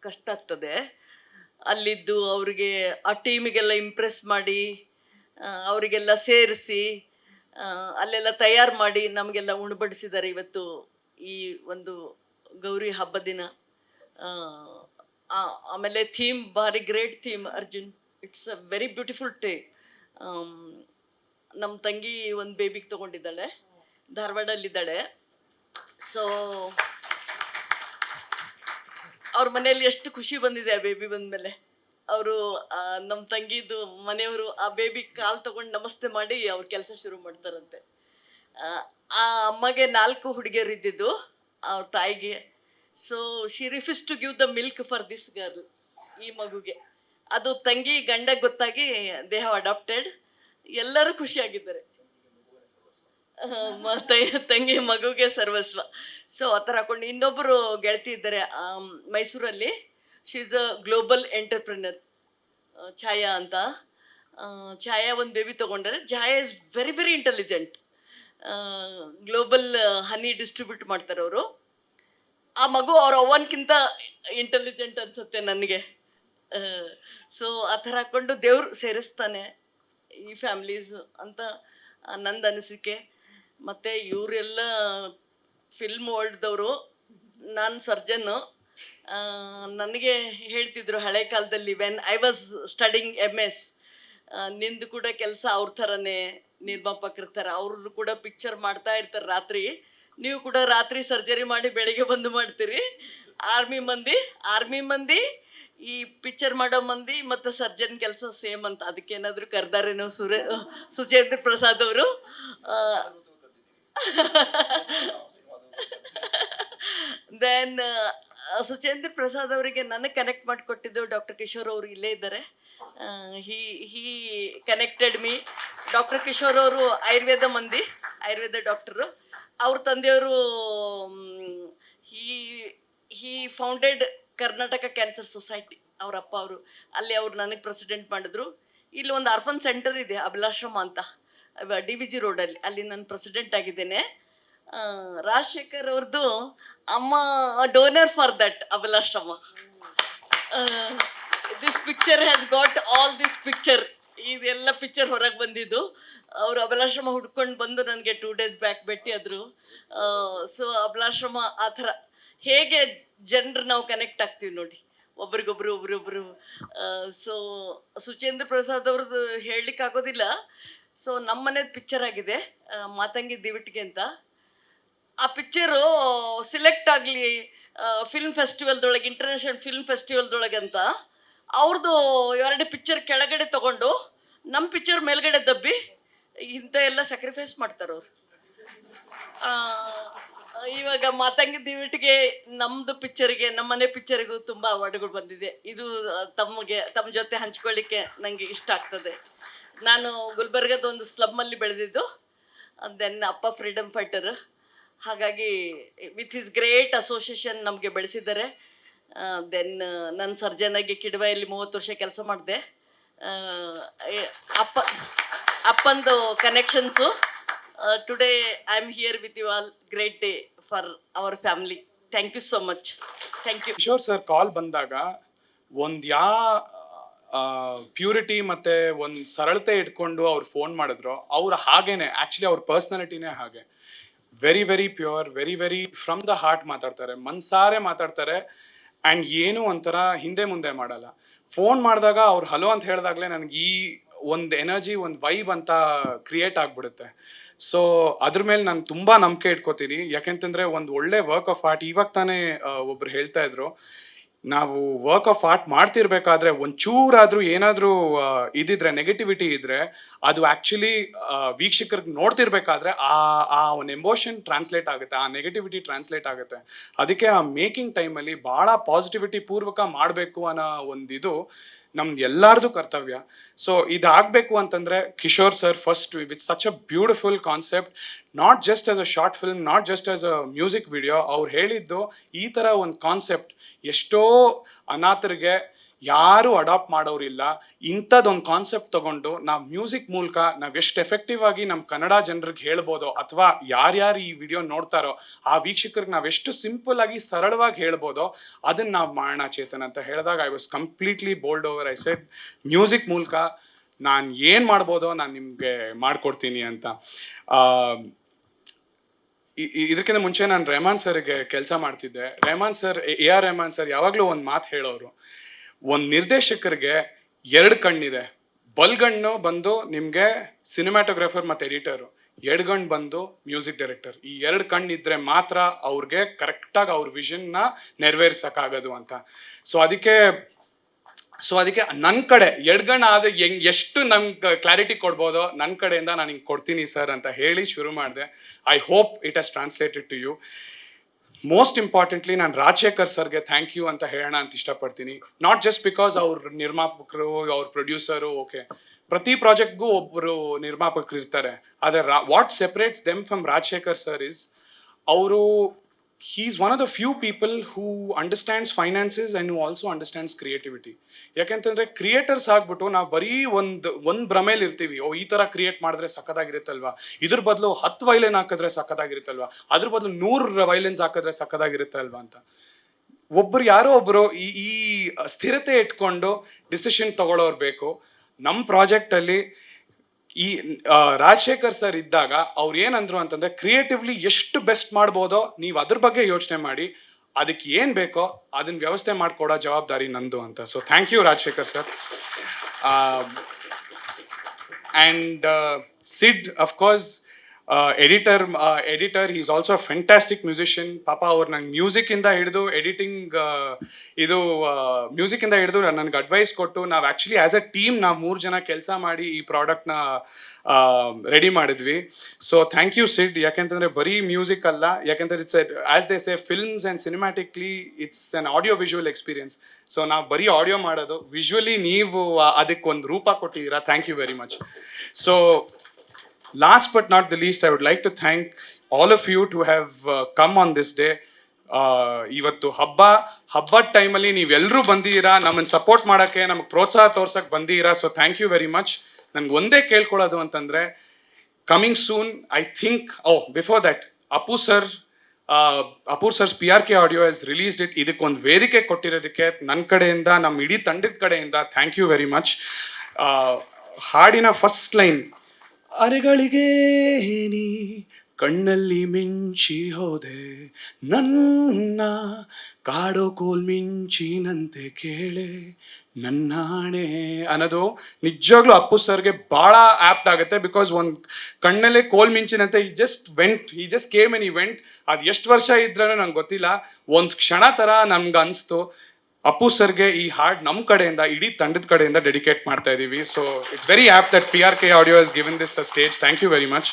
ಕಷ್ಟ ಆಗ್ತದೆ. ಅಲ್ಲಿದ್ದು ಅವರಿಗೆ ಆ ಟೀಮಿಗೆಲ್ಲ ಇಂಪ್ರೆಸ್ ಮಾಡಿ ಅವರಿಗೆಲ್ಲ ಸೇರಿಸಿ ಅಲ್ಲೆಲ್ಲ ತಯಾರು ಮಾಡಿ ನಮಗೆಲ್ಲ ಉಣಬಡಿಸಿದ್ದಾರೆ ಇವತ್ತು ಈ ಒಂದು ಗೌರಿ ಹಬ್ಬ ದಿನ. ಆಮೇಲೆ ಥೀಮ್ ಭಾರಿ great theme Arjun. It's a very beautiful tale ನಮ್ಮ ತಂಗಿ ಒಂದು ಬೇಬಿಗೆ ತೊಗೊಂಡಿದ್ದಾಳೆ. ಧಾರವಾಡಲ್ಲಿದ್ದಾಳೆ. ಸೊ ಅವ್ರ ಮನೆಯಲ್ಲಿ ಎಷ್ಟು ಖುಷಿ ಬಂದಿದೆ ಆ ಬೇಬಿ ಬಂದ್ಮೇಲೆ. ಅವರು ನಮ್ಮ ತಂಗಿದು ಮನೆಯವರು ಆ ಬೇಬಿ ಕಾಲ್ ತಗೊಂಡು ನಮಸ್ತೆ ಮಾಡಿ ಅವ್ರ ಕೆಲಸ ಶುರು ಮಾಡ್ತಾರಂತೆ. ಆ, ಅಮ್ಮಗೆ ನಾಲ್ಕು ಹುಡುಗಿಯರು ಇದ್ದಿದ್ದು ಅವ್ರ ತಾಯಿಗೆ. So she refuse to give the milk for this girl ಈ ಮಗುಗೆ. ಅದು ತಂಗಿ ಗಂಡ ಗೊತ್ತಾಗಿ ದೇ ಹ್ಯಾವ್ ಅಡಾಪ್ಟೆಡ್ ಎಲ್ಲರೂ ಖುಷಿಯಾಗಿದ್ದಾರೆ. ತಂಗಿ ಮಗುಗೆ ಸರ್ವಸ್ವ. ಸೊ ಆ ಥರ ಹಾಕೊಂಡು ಇನ್ನೊಬ್ಬರು ಗೆಳತಿ ಇದ್ದಾರೆ ಮೈಸೂರಲ್ಲಿ. She is a global entrepreneur Chhaya ಅಂತ. ಛಾಯಾ ಒಂದು ಬೇಬಿ ತೊಗೊಂಡ್ರೆ. Chhaya is very very intelligent global honey distribute ಮಾಡ್ತಾರೆ ಅವರು. ಆ ಮಗು ಅವ್ರ ಅವ್ವನ್ಕಿಂತ ಇಂಟೆಲಿಜೆಂಟ್ ಅನ್ಸುತ್ತೆ ನನಗೆ. ಸೊ ಆ ಥರ ಹಾಕ್ಕೊಂಡು ದೇವ್ರು ಸೇರಿಸ್ತಾನೆ ಈ ಫ್ಯಾಮಿಲೀಸ್ ಅಂತ ನಂದು ಅನಿಸಿಕೆ. ಮತ್ತು ಇವರೆಲ್ಲ ಫಿಲ್ಮ್ ವರ್ಲ್ಡ್ದವರು ನಾನು ಸರ್ಜನ್ನು ನನಗೆ ಹೇಳ್ತಿದ್ರು ಹಳೆ ಕಾಲದಲ್ಲಿ when I was studying M S ನಿಂದು ಕೂಡ ಕೆಲಸ ಅವ್ರ ಥರನೇ ನಿರ್ಮಾಪಕರ ಥರ ಅವರು ಕೂಡ ಪಿಕ್ಚರ್ ಮಾಡ್ತಾ ಇರ್ತಾರೆ ರಾತ್ರಿ. ನೀವು ಕೂಡ ರಾತ್ರಿ ಸರ್ಜರಿ ಮಾಡಿ ಬೆಳಿಗ್ಗೆ ಬಂದು ಮಾಡ್ತೀರಿ. ಆರ್ಮಿ ಮಂದಿ ಆರ್ಮಿ ಮಂದಿ ಈ ಪಿಕ್ಚರ್ ಮಾಡೋ ಮಂದಿ ಮತ್ತು ಸರ್ಜನ್ ಕೆಲಸ ಸೇಮ್ ಅಂತ. ಅದಕ್ಕೇನಾದರೂ ಕರ್ದಾರೆನೋ ಸುರೇ ಸುಜೇಂದ್ರ ಪ್ರಸಾದ್ ಅವರು. ದೆನ್ ಸುಚೇಂದ್ರ ಪ್ರಸಾದ್ ಅವರಿಗೆ ನನಗೆ ಕನೆಕ್ಟ್ ಮಾಡಿಕೊಟ್ಟಿದ್ದು ಡಾಕ್ಟರ್ ಕಿಶೋರ್ ಅವರು ಇಲ್ಲೇ ಇದ್ದಾರೆ. He he connected me doctor Kishore ಅವರು ಆಯುರ್ವೇದ ಮಂದಿ, ಆಯುರ್ವೇದ ಡಾಕ್ಟರು ಅವ್ರ ತಂದೆಯವರು he he founded Karnataka cancer society ಅವ್ರ ಅಪ್ಪ ಅವರು. ಅಲ್ಲಿ ಅವ್ರು ನನಗೆ ಪ್ರೆಸಿಡೆಂಟ್ ಮಾಡಿದ್ರು. ಇಲ್ಲಿ ಒಂದು ಅರ್ಫನ್ ಸೆಂಟರ್ ಇದೆ ಅಭಿಲಾಶ್ರಮ ಅಂತ ಡಿ ವಿ ಜಿ ರೋಡಲ್ಲಿ. ಅಲ್ಲಿ ನಾನು ಪ್ರೆಸಿಡೆಂಟ್ ಆಗಿದ್ದೇನೆ. ರಾಜಶೇಖರ್ ಅವ್ರದ್ದು ಅಮ್ಮ donor for that Abalashrama this picture has got all this picture ಇದೆಲ್ಲ ಪಿಕ್ಚರ್ ಹೊರಗೆ ಬಂದಿದ್ದು. ಅವರು ಅಬಲಾಶ್ರಮ ಹುಡ್ಕೊಂಡು ಬಂದು ನನಗೆ ಟೂ ಡೇಸ್ ಬ್ಯಾಕ್ ಭೇಟಿ ಆದರು. ಸೊ ಅಬಲಾಶ್ರಮ ಆ ಥರ ಹೇಗೆ ಜನರು ನಾವು ಕನೆಕ್ಟ್ ಆಗ್ತೀವಿ ನೋಡಿ. ಒಬ್ರಿಗೊಬ್ರು ಒಬ್ರೊಬ್ರು ಸೊ ಸುಚೇಂದ್ರ ಪ್ರಸಾದ್ ಅವ್ರದ್ದು ಹೇಳಲಿಕ್ಕೆ ಆಗೋದಿಲ್ಲ ಸೊ ನಮ್ಮ ಮನೇದು ಪಿಕ್ಚರ್ ಆಗಿದೆ ಮಾತಂಗಿ ದಿವಿಟ್ಗೆ ಅಂತ. ಆ ಪಿಕ್ಚರು ಸಿಲೆಕ್ಟ್ ಆಗಲಿ ಫಿಲ್ಮ್ ಫೆಸ್ಟಿವಲ್ದೊಳಗೆ ಇಂಟರ್ನ್ಯಾಷನಲ್ ಫಿಲ್ಮ್ ಫೆಸ್ಟಿವಲ್ದೊಳಗೆ ಅಂತ ಅವ್ರದ್ದು ಎರಡು ಪಿಕ್ಚರ್ ಕೆಳಗಡೆ ತಗೊಂಡು ನಮ್ಮ ಪಿಕ್ಚರ್ ಮೇಲ್ಗಡೆ ದಬ್ಬಿ, ಇಂಥ ಎಲ್ಲ ಸ್ಯಾಕ್ರಿಫೈಸ್ ಮಾಡ್ತಾರೆ ಅವರು. ಇವಾಗ ಮಾತಂಗಿ ದಿವಿಟ್ಗೆ ನಮ್ಮದು ಪಿಕ್ಚರಿಗೆ ನಮ್ಮ ಮನೆ ಪಿಕ್ಚರಿಗೂ ತುಂಬ ಅವಾರ್ಡ್ಗಳು ಬಂದಿದೆ. ಇದು ತಮಗೆ ತಮ್ಮ ಜೊತೆ ಹಂಚ್ಕೊಳ್ಳಿಕ್ಕೆ ನನಗೆ ಇಷ್ಟ ಆಗ್ತದೆ. ನಾನು ಗುಲ್ಬರ್ಗದ ಒಂದು ಸ್ಲಮ್ಮಲ್ಲಿ ಬೆಳೆದಿದ್ದು ದೆನ್ ಅಪ್ಪ ಫ್ರೀಡಮ್ ಫೈಟರ್ ಹಾಗಾಗಿ ವಿತ್ ಹಿಸ್ ಗ್ರೇಟ್ ಅಸೋಸಿಯೇಷನ್ ನಮಗೆ ಬೆಳೆಸಿದ್ದಾರೆ. ದೆನ್ ನನ್ನ ಸರ್ಜನಾಗಿ ಕಿಡವೆಯಲ್ಲಿ ಮೂವತ್ತು ವರ್ಷ ಕೆಲಸ ಮಾಡಿದೆ. ಅಪ್ಪ, ಅಪ್ಪಂದು connections today I am here with you all great day for our family thank you so much thank you sure sir call ಬಂದಾಗ ಒಂದು ಯಾ ಪ್ಯೂರಿಟಿ ಮತ್ತೆ ಒಂದು ಸರಳತೆ ಇಟ್ಕೊಂಡು ಅವ್ರು ಫೋನ್ ಮಾಡಿದ್ರು. ಅವ್ರು ಹಾಗೇನೆ ಆ್ಯಕ್ಚುಲಿ ಅವ್ರ ಪರ್ಸ್ನಾಲಿಟಿನೇ ಹಾಗೆ. Very very pure very very from the heart ಮಾತಾಡ್ತಾರೆ, ಮನ್ಸಾರೆ ಮಾತಾಡ್ತಾರೆ ಆ್ಯಂಡ್ ಏನು ಒಂಥರ ಹಿಂದೆ ಮುಂದೆ ಮಾಡಲ್ಲ. ಫೋನ್ ಮಾಡಿದಾಗ ಅವ್ರು ಹಲೋ ಅಂತ ಹೇಳಿದಾಗಲೇ ನನಗೆ ಈ ಒಂದು ಎನರ್ಜಿ ಒಂದು ವೈಬ್ ಅಂತ ಕ್ರಿಯೇಟ್ ಆಗ್ಬಿಡುತ್ತೆ. ಸೊ ಅದ್ರ ಮೇಲೆ ನಾನು ತುಂಬ ನಂಬಿಕೆ ಇಟ್ಕೋತೀನಿ. ಯಾಕೆಂತಂದ್ರೆ ಒಂದು ಒಳ್ಳೆ ವರ್ಕ್ ಆಫ್ ಆರ್ಟ್ ಇವಾಗ ತಾನೇ ಒಬ್ರು ಹೇಳ್ತಾ ಇದ್ರು. ನಾವು ವರ್ಕ್ ಆಫ್ ಆರ್ಟ್ ಮಾಡ್ತಿರ್ಬೇಕಾದ್ರೆ ಒಂಚೂರಾದ್ರೂ ಏನಾದ್ರೂ ಇದಿದ್ರೆ ನೆಗೆಟಿವಿಟಿ ಇದ್ರೆ, ಅದು ಆಕ್ಚುಲಿ ವೀಕ್ಷಕರಿಗೆ ನೋಡ್ತಿರ್ಬೇಕಾದ್ರೆ ಆ ಆ ಒಂದು ಎಮೋಷನ್ ಟ್ರಾನ್ಸ್ಲೇಟ್ ಆಗುತ್ತೆ, ಆ ನೆಗೆಟಿವಿಟಿ ಟ್ರಾನ್ಸ್ಲೇಟ್ ಆಗುತ್ತೆ. ಅದಕ್ಕೆ ಆ ಮೇಕಿಂಗ್ ಟೈಮಲ್ಲಿ ಭಾಳ ಪಾಸಿಟಿವಿಟಿ ಪೂರ್ವಕ ಮಾಡಬೇಕು ಅನ್ನೋ ಇದು ನಮ್ದು ಎಲ್ಲಾರ್ದು ಕರ್ತವ್ಯ. ಸೊ ಇದಾಗಬೇಕು ಅಂತಂದ್ರೆ Kishore sir first with such a beautiful concept not just as a short film not just as a music video ಅವ್ರು ಹೇಳಿದ್ದು ಈ ಥರ ಒಂದು ಕಾನ್ಸೆಪ್ಟ್ ಎಷ್ಟೋ ಅನಾಥರಿಗೆ ಯಾರು ಅಡಾಪ್ಟ್ ಮಾಡೋರಿಲ್ಲ. ಇಂಥದ್ದೊಂದು ಕಾನ್ಸೆಪ್ಟ್ ತಗೊಂಡು ನಾವು ಮ್ಯೂಸಿಕ್ ಮೂಲಕ ನಾವು ಎಷ್ಟು ಎಫೆಕ್ಟಿವ್ ಆಗಿ ನಮ್ಮ ಕನ್ನಡ ಜನರಿಗೆ ಹೇಳ್ಬೋದು ಅಥವಾ ಯಾರ್ಯಾರು ಈ ವಿಡಿಯೋ ನೋಡ್ತಾರೋ ಆ ವೀಕ್ಷಕರಿಗೆ ನಾವು ಎಷ್ಟು ಸಿಂಪಲ್ ಆಗಿ ಸರಳವಾಗಿ ಹೇಳ್ಬೋದೋ ಅದನ್ನು ನಾವು ಮಾಡೋಣ ಚೇತನ್ ಅಂತ ಹೇಳಿದಾಗ I was completely bowled over I said music ಮೂಲಕ ನಾನು ಏನು ಮಾಡ್ಬೋದೋ ನಾನು ನಿಮಗೆ ಮಾಡಿಕೊಡ್ತೀನಿ ಅಂತ. ಇದಕ್ಕಿಂತ ಮುಂಚೆ ನಾನು ರೆಹಮಾನ್ ಸರ್ಗೆ ಕೆಲಸ ಮಾಡ್ತಿದ್ದೆ. Rahman sir A, R Rahman sir ಯಾವಾಗಲೂ ಒಂದು ಮಾತು ಹೇಳೋರು. ಒಂದು ನಿರ್ದೇಶಕರಿಗೆ ಎರಡು ಕಣ್ಣಿದೆ. ಬಲ್ಗಣ್ಣು ಬಂದು ನಿಮಗೆ ಸಿನಿಮಾಟೋಗ್ರಾಫರ್ ಮತ್ತು ಎಡಿಟರು. ಎಡ್ಗಣ್ಣು ಬಂದು ಮ್ಯೂಸಿಕ್ ಡೈರೆಕ್ಟರ್. ಈ ಎರಡು ಕಣ್ಣು ಇದ್ರೆ ಮಾತ್ರ ಅವ್ರಿಗೆ ಕರೆಕ್ಟಾಗಿ ಅವ್ರ ವಿಷನ್ನ ನೆರವೇರ್ಸೋಕ್ಕಾಗೋದು ಅಂತ. ಸೊ ಅದಕ್ಕೆ ಸೊ ಅದಕ್ಕೆ ನನ್ನ ಕಡೆ ಎಡ್ಗಣ್ಣ ಆದ್ರೆ ಹೆಂಗ್, ಎಷ್ಟು ನಮ್ಗೆ ಕ್ಲಾರಿಟಿ ಕೊಡ್ಬೋದೋ ನನ್ನ ಕಡೆಯಿಂದ ನಾನು ಹಿಂಗೆ ಕೊಡ್ತೀನಿ ಸರ್ ಅಂತ ಹೇಳಿ ಶುರು ಮಾಡಿದೆ. I hope it has translated to you most importantly ನಾನು ರಾಜಶೇಖರ್ ಸರ್ಗೆ ಥ್ಯಾಂಕ್ ಯು ಅಂತ ಹೇಳೋಣ ಅಂತ ಇಷ್ಟಪಡ್ತೀನಿ. ನಾಟ್ ಜಸ್ಟ್ ಬಿಕಾಸ್ ಅವ್ರ ನಿರ್ಮಾಪಕರು, ಅವ್ರ ಪ್ರೊಡ್ಯೂಸರು ಓಕೆ ಪ್ರತಿ ಪ್ರಾಜೆಕ್ಟ್ಗೂ ಒಬ್ಬರು ನಿರ್ಮಾಪಕರು ಇರ್ತಾರೆ. ಆದರೆ what separates them from Rajashekar sir is ಅವರು he is one of the few people who understands finances and who also understands creativity ಯಾಕೆಂತಂದ್ರೆ ಕ್ರಿಯೇಟರ್ಸ್ ಆಗ್ಬಿಟ್ಟು ನಾವು ಬರೀ ಒಂದು ಒಂದು ಭ್ರಮೇಲಿ ಇರ್ತೀವಿ. ಓ, ಈ ಥರ ಕ್ರಿಯೇಟ್ ಮಾಡಿದ್ರೆ ಸಕ್ಕದಾಗಿರುತ್ತಲ್ವಾ ಇದ್ರ ಬದಲು ಹತ್ತು ವೈಲೆನ್ ಹಾಕಿದ್ರೆ ಸಕ್ಕದಾಗಿರುತ್ತಲ್ವಾ ಅದ್ರ ಬದಲು ನೂರು ವೈಲೆನ್ಸ್ ಹಾಕಿದ್ರೆ ಸಕ್ಕದಾಗಿರುತ್ತಲ್ವಾ ಅಂತ. ಒಬ್ಬರು ಯಾರೋ ಒಬ್ಬರು ಈ ಈ ಸ್ಥಿರತೆ ಇಟ್ಕೊಂಡು ಡಿಸಿಷನ್ ತಗೊಳ್ಳೋರು ಬೇಕು. ನಮ್ಮ ಪ್ರಾಜೆಕ್ಟಲ್ಲಿ ಈ ರಾಜಶೇಖರ್ ಸರ್ ಇದ್ದಾಗ ಅವ್ರು ಏನಂದ್ರು ಅಂತಂದ್ರೆ ಕ್ರಿಯೇಟಿವ್ಲಿ ಎಷ್ಟು ಬೆಸ್ಟ್ ಮಾಡ್ಬೋದೋ ನೀವು ಅದ್ರ ಬಗ್ಗೆ ಯೋಚನೆ ಮಾಡಿ, ಅದಕ್ಕೆ ಏನು ಬೇಕೋ ಅದನ್ನ ವ್ಯವಸ್ಥೆ ಮಾಡ್ಕೊಡೋ ಜವಾಬ್ದಾರಿ ನಂದು ಅಂತ. So thank you Rajashekar sir and Sid of course editor editor is also fantastic musician ಪಾಪ ಅವ್ರು ನಂಗೆ ಮ್ಯೂಸಿಕ್ಕಿಂದ ಹಿಡಿದು ಎಡಿಟಿಂಗ್ ಇದು ಮ್ಯೂಸಿಕ್ಕಿಂದ ಹಿಡಿದು ನನಗೆ ಅಡ್ವೈಸ್ ಕೊಟ್ಟು ನಾವು ಆ್ಯಕ್ಚುಲಿ ಆ್ಯಸ್ ಅ ಟೀಮ್ ನಾವು ಮೂರು ಜನ ಕೆಲಸ ಮಾಡಿ ಈ ಪ್ರಾಡಕ್ಟ್ನ ರೆಡಿ ಮಾಡಿದ್ವಿ. ಸೊ ಥ್ಯಾಂಕ್ ಯು ಸಿಡ್ ಯಾಕೆಂತಂದ್ರೆ ಬರೀ ಮ್ಯೂಸಿಕ್ ಅಲ್ಲ ಯಾಕೆಂದ್ರೆ it's as they say films and cinematically it's an audio visual experience so ನಾವು ಬರೀ ಆಡಿಯೋ ಮಾಡೋದು. ವಿಜುವಲಿ ನೀವು ಅದಕ್ಕೆ ಒಂದು ರೂಪ ಕೊಟ್ಟಿದ್ದೀರಾ? Thank you very much so last but not the least, I would like to thank all of you to have uh, come on this day. Uh, ಇವತ್ತು ಹಬ್ಬ ಹಬ್ಬದ ಟೈಮಲ್ಲಿ ನೀವೆಲ್ಲರೂ ಬಂದಿದ್ದೀರಾ? ನಮ್ಮನ್ನು ಸಪೋರ್ಟ್ ಮಾಡೋಕ್ಕೆ ನಮಗೆ ಪ್ರೋತ್ಸಾಹ ತೋರ್ಸಕ್ಕೆ ಬಂದಿದ್ದೀರಾ? So thank you very much ನನ್ಗೆ ಒಂದೇ ಕೇಳ್ಕೊಳ್ಳೋದು ಅಂತಂದರೆ coming soon I think oh before that Appu sir Appu sir's P R K audio has released it ಇದಕ್ಕೆ ಒಂದು ವೇದಿಕೆ ಕೊಟ್ಟಿರೋದಕ್ಕೆ ನನ್ನ ಕಡೆಯಿಂದ ನಮ್ಮ ಇಡೀ ತಂಡದ ಕಡೆಯಿಂದ ಥ್ಯಾಂಕ್ ಯು ವೆರಿ ಮಚ್ ಹಾಡಿನ ಫಸ್ಟ್ ಲೈನ್ ಅರೆಗಳಿಗೆ ನೀ ಕಣ್ಣಲ್ಲಿ ಮಿಂಚಿ ಹೋದೆ. ನನ್ನ ಕಾಡೋ ಕೋಲ್ ಮಿಂಚಿನಂತೆ ಕೇಳೆ. ನನ್ನಾಣೆ ಅನ್ನೋದು ನಿಜವಾಗ್ಲೂ ಅಪ್ಪು ಸರ್ಗೆ ಭಾಳ ಆಪ್ಟ್ ಆಗುತ್ತೆ ಬಿಕಾಸ್ ಒಂದು ಕಣ್ಣಲ್ಲೇ ಕೋಲ್ ಮಿಂಚಿನಂತೆ he just went he just came and he went ಅದು ಎಷ್ಟು ವರ್ಷ ಇದ್ರೂ ನಂಗೆ ಗೊತ್ತಿಲ್ಲ. ಒಂದು ಕ್ಷಣ ಥರ ನಮ್ಗೆ ಅನಿಸ್ತು. ಅಪ್ಪು ಸರ್ಗೆ ಈ ಹಾಡ್ ನಮ್ಮ ಕಡೆಯಿಂದ, ಇಡೀ ತಂಡದ ಕಡೆಯಿಂದ ಡೆಡಿಕೇಟ್ ಮಾಡ್ತಾ ಇದ್ದೀವಿ so it's very apt that P R K audio is given this a stage thank you very much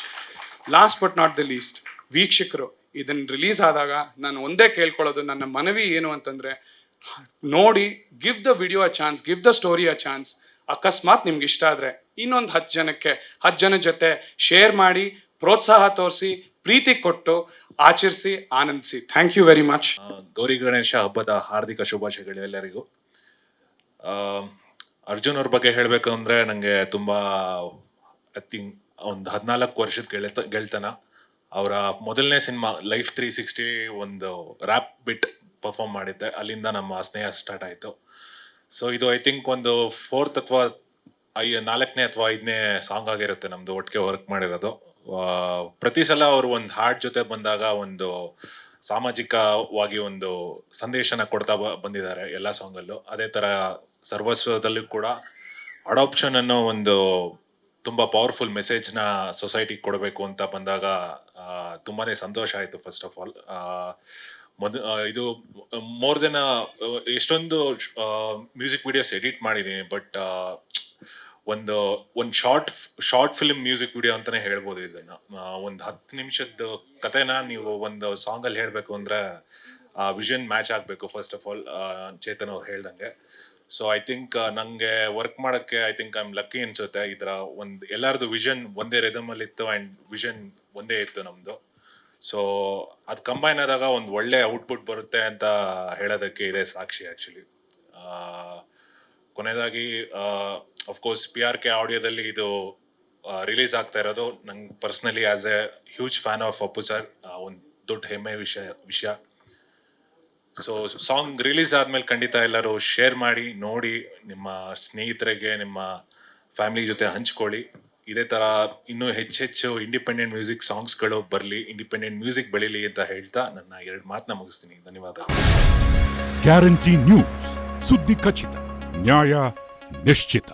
last but not the least ವೀಕ್ಷಕರು ಇದನ್ನು ರಿಲೀಸ್ ಆದಾಗ ನಾನು ಒಂದೇ ಕೇಳ್ಕೊಳ್ಳೋದು, ನನ್ನ ಮನವಿ ಏನು ಅಂತಂದರೆ, ನೋಡಿ give the video a chance give the story a chance ಅಕಸ್ಮಾತ್ ನಿಮ್ಗೆ ಇಷ್ಟ ಆದರೆ ಇನ್ನೊಂದು ಹತ್ತು ಜನಕ್ಕೆ, ಹತ್ತು ಜನ ಜೊತೆ ಶೇರ್ ಮಾಡಿ, ಪ್ರೋತ್ಸಾಹ ತೋರಿಸಿ ಪ್ರೀತಿ ಕೊಟ್ಟು ಆಚರಿಸಿ, ಆನಂದಿಸಿ. Thank you very much Gauri Ganesha ಹಬ್ಬದ ಹಾರ್ದಿಕ ಶುಭಾಶಯಗಳು ಎಲ್ಲರಿಗೂ. ಅರ್ಜುನ್ ಅವ್ರ ಬಗ್ಗೆ ಹೇಳಬೇಕು ಅಂದರೆ ನನಗೆ ತುಂಬ ಐ ಥಿಂಕ್ ಒಂದು ಹದಿನಾಲ್ಕು ವರ್ಷದ ಗೆಳೆತ, ಗೆಳ್ತನ. ಅವರ ಮೊದಲನೇ ಸಿನಿಮಾ ಲೈಫ್ ತ್ರೀ ಸಿಕ್ಸ್ಟಿ ಒಂದು ರ್ಯಾಪ್ ಬಿಟ್ ಪರ್ಫಾರ್ಮ್ ಮಾಡಿದ್ದೆ. ಅಲ್ಲಿಂದ ನಮ್ಮ ಸ್ನೇಹ ಸ್ಟಾರ್ಟ್ ಆಯಿತು. ಸೊ ಇದು ಐ ಥಿಂಕ್ ಒಂದು ಫೋರ್ತ್ ಅಥವಾ, ಐ, ನಾಲ್ಕನೇ ಅಥವಾ ಐದನೇ ಸಾಂಗ್ ಆಗಿರುತ್ತೆ ನಮ್ಮದು ಒಟ್ಟಿಗೆ ವರ್ಕ್ ಮಾಡಿರೋದು. ಪ್ರತಿ ಸಲ ಅವರು ಒಂದು ಹಾಡ್ ಜೊತೆ ಬಂದಾಗ ಒಂದು ಸಾಮಾಜಿಕವಾಗಿ ಒಂದು ಸಂದೇಶನ ಕೊಡ್ತಾ ಬಂದಿದ್ದಾರೆ ಎಲ್ಲ ಸಾಂಗಲ್ಲೂ ಅದೇ ಥರ ಸರ್ವಸ್ವದಲ್ಲೂ ಕೂಡ ಅಡಾಪ್ಷನ್ ಅನ್ನೋ ಒಂದು ತುಂಬ ಪವರ್ಫುಲ್ ಮೆಸೇಜ್ನ ಸೊಸೈಟಿಗೆ ಕೊಡಬೇಕು ಅಂತ ಬಂದಾಗ ತುಂಬಾ ಸಂತೋಷ ಆಯಿತು ಫಸ್ಟ್ ಆಫ್ ಆಲ್ ಮೊದ ಇದು ಮೋರ್ ದೆನ್ ಎಷ್ಟೊಂದು ಮ್ಯೂಸಿಕ್ ವಿಡಿಯೋಸ್ ಎಡಿಟ್ ಮಾಡಿದ್ದೀನಿ ಬಟ್ ಒಂದು ಒಂದು short short film music video ಅಂತಾನೆ ಹೇಳ್ಬೋದು ಇದನ್ನ. ಒಂದು ಹತ್ತು ನಿಮಿಷದ ಕತೆನ ನೀವು ಒಂದು ಸಾಂಗ್ ಅಲ್ಲಿ ಹೇಳಬೇಕು ಅಂದ್ರೆ, ಆ ವಿಷನ್ ಮ್ಯಾಚ್ ಆಗಬೇಕು ಫಸ್ಟ್ ಆಫ್ ಆಲ್ ಚೇತನ್ ಅವ್ರು ಹೇಳ್ದಂಗೆ. ಸೊ ಐ ಥಿಂಕ್ ನನಗೆ ವರ್ಕ್ ಮಾಡೋಕ್ಕೆ I think I am lucky ಅನ್ಸುತ್ತೆ. ಈ ಥರ ಒಂದು, ಎಲ್ಲರದು ವಿಷನ್ ಒಂದೇ ರಿದಮಲ್ಲಿ ಇತ್ತು ಆ್ಯಂಡ್ ವಿಷನ್ ಒಂದೇ ಇತ್ತು ನಮ್ಮದು ಸೊ ಅದು ಕಂಬೈನ್ ಆದಾಗ ಒಂದು ಒಳ್ಳೆ ಔಟ್ಪುಟ್ ಬರುತ್ತೆ ಅಂತ ಹೇಳೋದಕ್ಕೆ ಇದೆ ಸಾಕ್ಷಿ ಆ್ಯಕ್ಚುಲಿ ಕೊನೆಯದಾಗಿ of course P R K ಆಡಿಯೋದಲ್ಲಿ ಇದು ರಿಲೀಸ್ ಆಗ್ತಾ ಇರೋದು. ನಂಗೆ personally as a huge fan of Appu sir ಒಂದು ದೊಡ್ಡ ಹೆಮ್ಮೆ ವಿಷಯ ವಿಷಯ. ಸೊ ಸಾಂಗ್ ರಿಲೀಸ್ ಆದ್ಮೇಲೆ ಖಂಡಿತ ಎಲ್ಲರೂ ಶೇರ್ ಮಾಡಿ, ನೋಡಿ, ನಿಮ್ಮ ಸ್ನೇಹಿತರಿಗೆ, ನಿಮ್ಮ ಫ್ಯಾಮಿಲಿ ಜೊತೆ ಹಂಚ್ಕೊಳ್ಳಿ. ಇದೇ ಥರ ಇನ್ನೂ ಹೆಚ್ಚೆಚ್ಚು ಇಂಡಿಪೆಂಡೆಂಟ್ ಮ್ಯೂಸಿಕ್ ಸಾಂಗ್ಸ್ಗಳು ಬರಲಿ ಇಂಡಿಪೆಂಡೆಂಟ್ ಮ್ಯೂಸಿಕ್ ಬೆಳೀಲಿ ಅಂತ ಹೇಳ್ತಾ ನನ್ನ ಎರಡು ಮಾತನ್ನ ಮುಗಿಸ್ತೀನಿ. ಧನ್ಯವಾದ ಗ್ಯಾರಂಟಿ ನ್ಯೂಸ್ ಸುದ್ದಿ ಖಚಿತ. ನ್ಯಾಯ ನಿಶ್ಚಿತ